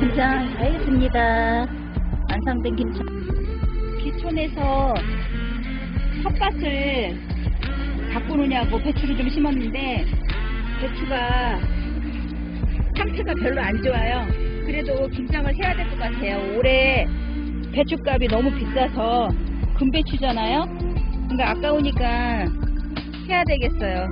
김장 다 했습니다. 완성된 김장. 기촌에서 텃밭을 바꾸느냐고 배추를 좀 심었는데 배추가 상태가 별로 안 좋아요. 그래도 김장을 해야 될 것 같아요. 올해 배추값이 너무 비싸서 금배추잖아요. 그러니까 아까우니까 해야 되겠어요.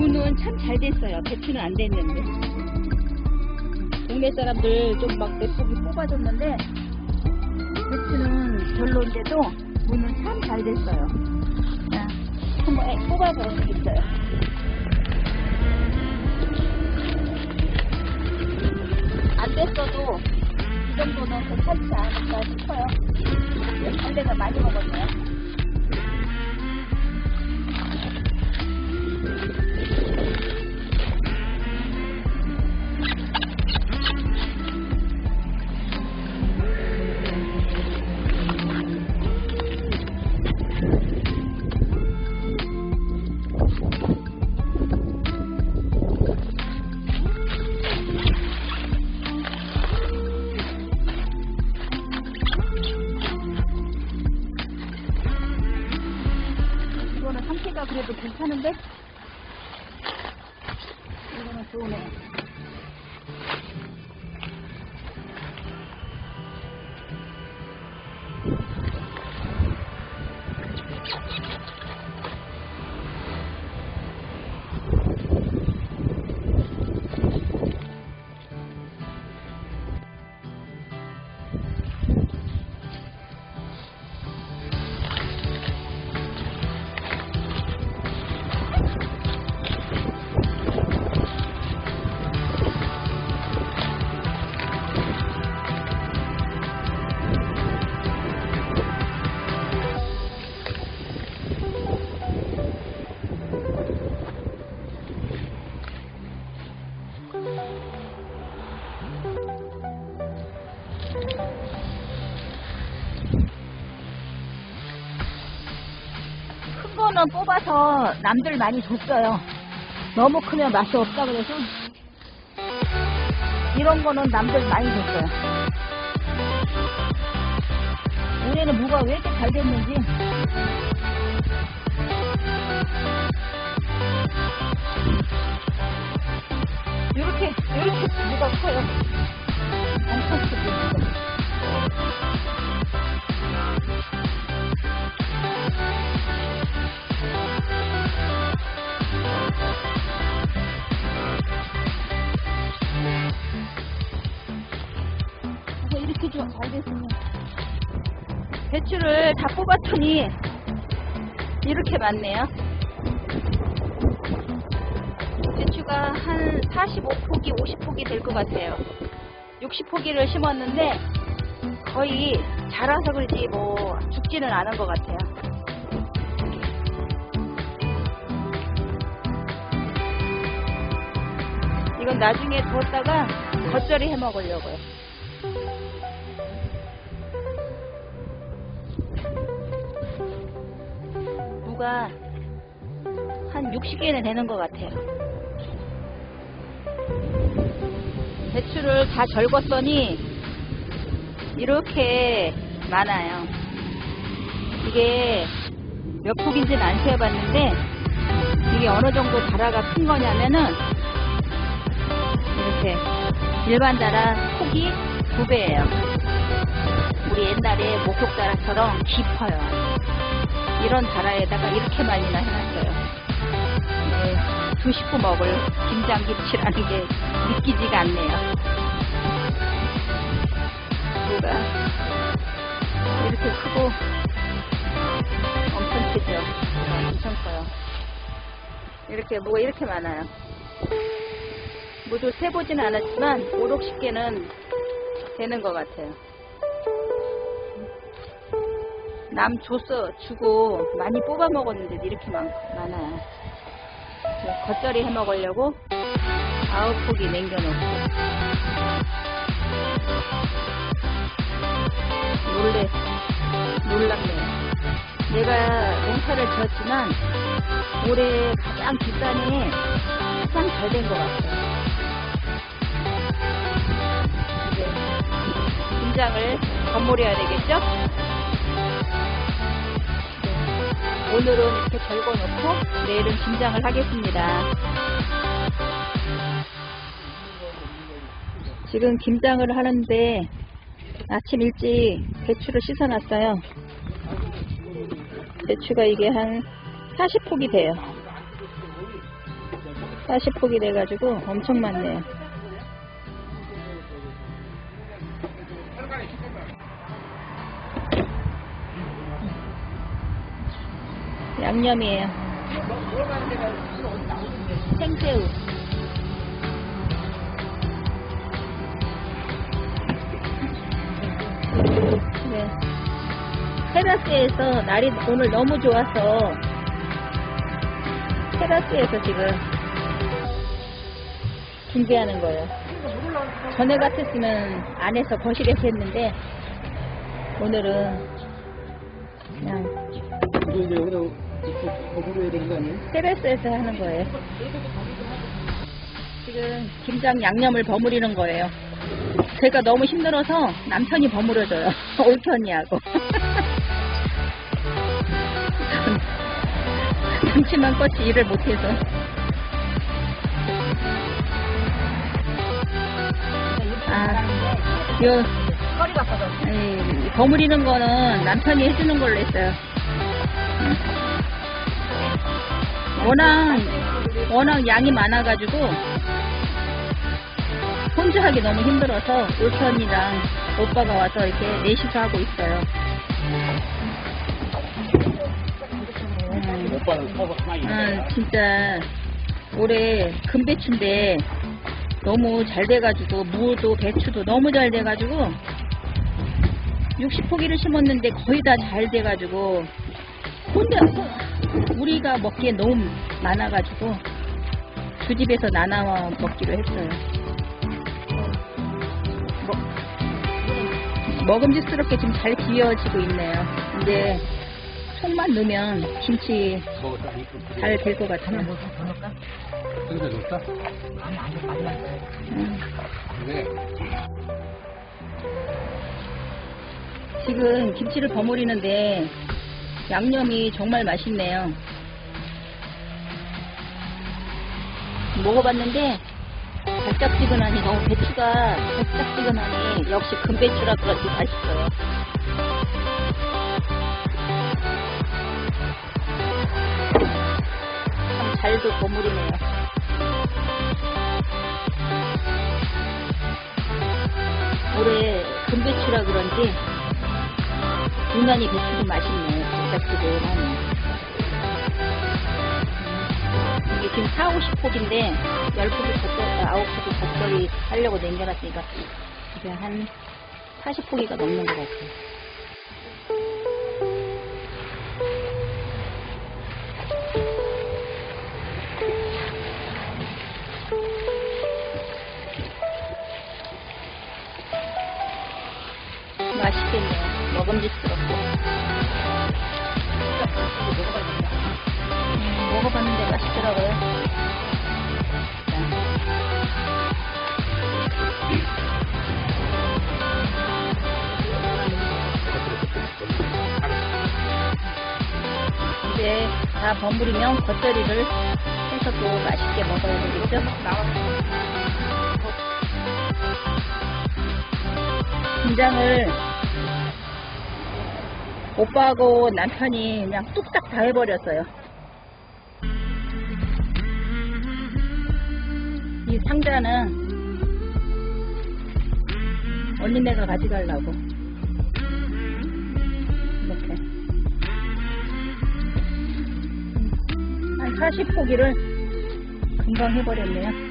무는 참 잘 됐어요. 배추는 안 됐는데. 동네 사람들 좀막몇 포기 뽑아줬는데 배추는 별로인데도 무는 참 잘 됐어요. 자, 한번 뽑아서 있어요. 안 됐어도 이 정도는 괜찮지 않을까 싶어요. 한 대가 많이 먹었네요. 괜찮은데? 큰 거는 뽑아서 남들 많이 줬어요. 너무 크면 맛이 없다 그래서 이런 거는 남들 많이 줬어요. 올해는 무가 왜 이렇게 잘 됐는지 이렇게 이렇게 무가 커요. 엄청 크죠. 다 뽑았더니 이렇게 많네요. 배추가 한 45포기, 50포기 될 것 같아요. 60포기를 심었는데 거의 자라서 그런지 뭐 죽지는 않은 것 같아요. 이건 나중에 두었다가 겉절이 해 먹으려고요. 무가 한 60개는 되는 것 같아요. 배추를 다 절궜더니 이렇게 많아요. 이게 몇 폭인지는 안 세어봤는데 이게 어느 정도 자라가 큰 거냐면은 이렇게 일반 자라 폭이 두 배예요. 우리 옛날에 목욕자라처럼 깊어요. 이런 자라에다가 이렇게 많이나 해놨어요. 네, 두 식구 먹을 김장김치라는 게 믿기지가 않네요. 뭐가 이렇게 크고 엄청 크죠? 네, 엄청 커요. 이렇게 뭐가 이렇게 많아요. 모두 세보진 않았지만 5, 60개는 되는 것 같아요. 남 줘서 주고 많이 뽑아 먹었는데 이렇게 많, 많아요. 네, 겉절이 해 먹으려고 아홉 포기 남겨놓고 놀래 놀랍네요. 내가 농사를 지었지만 올해 가장 해 수상 잘된 것 같아요. 이제 김장을 버무려야 되겠죠? 오늘은 이렇게 절궈놓고 내일은 김장을 하겠습니다. 지금 김장을 하는데 아침 일찍 배추를 씻어놨어요. 배추가 이게 한 40폭이 돼요. 40폭이 돼가지고 엄청 많네요. 양념이에요. 생새우. 네. 테라스에서 날이 오늘 너무 좋아서 테라스에서 지금 준비하는 거예요. 전에 같았으면 안에서 거실에서 했는데 오늘은 그냥 이렇게 버무려야 되는 거 아니에요? 테라스에서 하는 거예요. 지금 김장 양념을 버무리는 거예요. 제가 너무 힘들어서 남편이 버무려줘요. 언니하고. 그렇지만 껏이 일을 못해서. 아, 요, 이 버무리는 거는 남편이 해주는 걸로 했어요. 워낙, 워낙 양이 많아가지고, 혼자 하기 너무 힘들어서 올케 언니랑 오빠가 와서 이렇게 넷이서 하고 있어요. 음, 음, 진짜 올해 금배추인데 너무 잘 돼가지고 무도 배추도 너무 잘 돼가지고 60포기를 심었는데 거의 다 잘 돼가지고 혼자 우리가 먹기에 너무 많아가지고 두 집에서 나눠 먹기로 했어요. 먹- 먹음직스럽게 지금 잘 기어지고 있네요. 근데 속만 넣으면 김치. 잘 될 것 같아요. 넣었다? 지금 김치를 버무리는데 양념이 정말 맛있네요. 먹어봤는데 달짝지근하니 너무 배추가 달짝지근하니 역시 금배추라 그런지 맛있어요. 참 잘도 버무리네요. 올해 금배추라 그런지 유난히 배추도 맛있네. 달짝지근하니. 이게 지금 4, 50폭인데 10폭이 겉절, 9폭이 겉절이 하려고 남겨놨으니까 이게 한 40폭이가 넘는 것 같아요. 맛있겠네요. 먹음직스럽고. 먹어봤는데 맛있더라고요. 이제 다 버무리면 겉절이를 해서 또 맛있게 먹어야 되겠죠? 김장을 오빠하고 남편이 그냥 뚝딱 다 해버렸어요. 상자는 언니네가 가져가려고. 이렇게. 한 40포기를 금방 해버렸네요.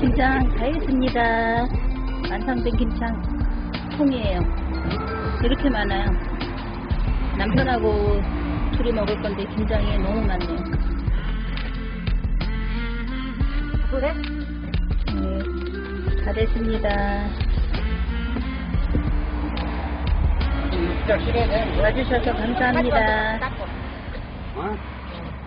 김장 다 했습니다. 완성된 김장 통이에요. 이렇게 많아요. 남편하고 둘이 먹을 건데 김장이 너무 많네요. 그래? 네, 다 됐습니다. 시간에 와주셔서 감사합니다. 어?